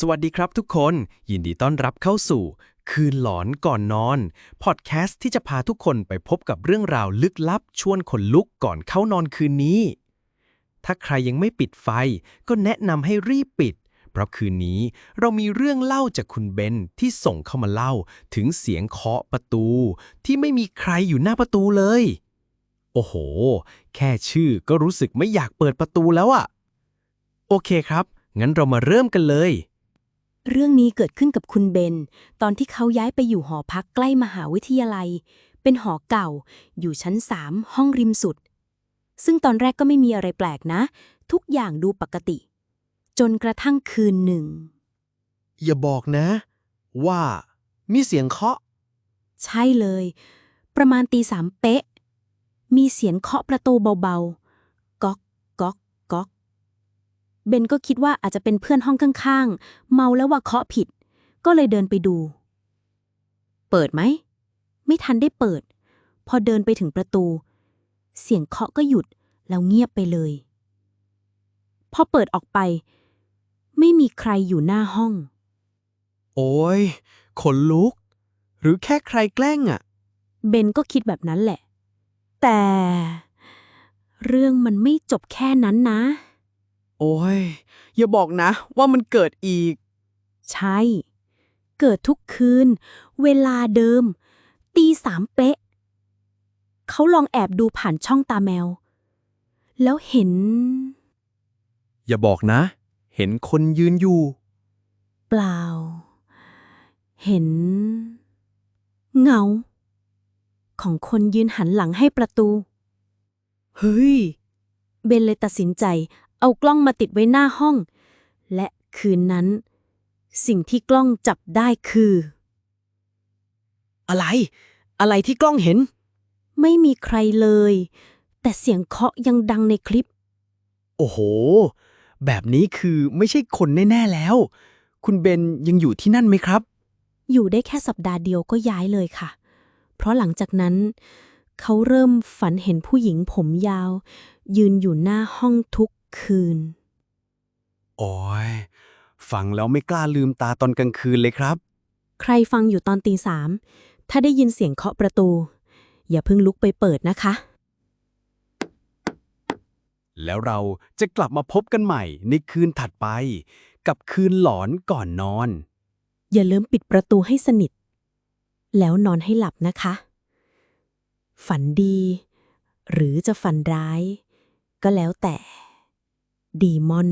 สวัสดีครับทุกคน ยินดีต้อนรับเข้าสู่ คืนหลอนก่อนนอน พอดแคสต์ที่จะพาทุกคนไปพบกับเรื่องราวลึกลับ ชวนขนลุกก่อนเข้านอนคืนนี้ ถ้าใครยังไม่ปิดไฟ ก็แนะนำให้รีบปิด เพราะคืนนี้เรามีเรื่องเล่าจากคุณเบนที่ส่งเข้ามาเล่า ถึงเสียงเคาะประตู ที่ไม่มีใครอยู่หน้าประตูเลย โอ้โห แค่ชื่อก็รู้สึกไม่อยากเปิดประตูแล้วอะโอเคครับ งั้นเรามาเริ่มกันเลย เรื่องนี้เกิดขึ้นกับคุณเบน ตอนที่เขาย้ายไปอยู่หอพักใกล้มหาวิทยาลัย เป็นหอเก่า อยู่ชั้นสามห้องริมสุด ซึ่งตอนแรกก็ไม่มีอะไรแปลกนะ ทุกอย่างดูปกติ จนกระทั่งคืนหนึ่ง อย่าบอกนะ ว่ามีเสียงเคาะ ใช่เลย ประมาณตีสามเป๊ะ มีเสียงเคาะประตูเบาๆ ก๊อก ก๊อก ก๊อก เบนก็คิดว่าอาจจะเป็นเพื่อนห้องข้างๆ เมาแล้วว่าเคาะผิด ก็เลยเดินไปดู เปิดไหม ไม่ทันได้เปิด พอเดินไปถึงประตู เสียงเคาะก็หยุด แล้วเงียบไปเลย พอเปิดออกไป ไม่มีใครอยู่หน้าห้อง โอ้ยขนลุก หรือแค่ใครแกล้งอะ เบนก็คิดแบบนั้นแหละ แต่ เรื่องมันไม่จบแค่นั้นนะ โอ้ย อย่าบอกนะ ว่ามันเกิดอีก ใช่ เกิดทุกคืน เวลาเดิม ตีสามเป๊ะ เขาลองแอบดูผ่านช่องตาแมว แล้วเห็น อย่าบอกนะ เห็นคนยืนอยู่ เปล่า เห็น เงา ของคนยืนหันหลังให้ประตู เฮ้ย เบนเลยตัดสินใจ เอากล้องมาติดไว้หน้าห้อง และคืนนั้น สิ่งที่กล้องจับได้คือ อะไร อะไรที่กล้องเห็น ไม่มีใครเลย แต่เสียงเคาะยังดังในคลิป โอ้โห แบบนี้คือไม่ใช่คนแน่ ๆ แล้ว คุณเบนยังอยู่ที่นั่นไหมครับ อยู่ได้แค่สัปดาห์เดียวก็ย้ายเลยค่ะ เพราะหลังจากนั้น เขาเริ่มฝันเห็นผู้หญิงผมยาว ยืนอยู่หน้าห้องทุก คืน โอ้ยฟังแล้วไม่กล้าลืมตาตอนกลางคืนเลยครับ ใครฟังอยู่ตอนตีสาม ถ้าได้ยินเสียงเคาะประตู อย่าเพิ่งลุกไปเปิดนะคะ แล้วเราจะกลับมาพบกันใหม่ในคืนถัดไป กับคืนหลอนก่อนนอน อย่าลืมปิดประตูให้สนิท แล้วนอนให้หลับนะคะ ฝันดี หรือจะฝันร้าย ก็แล้วแต่ ดีมอน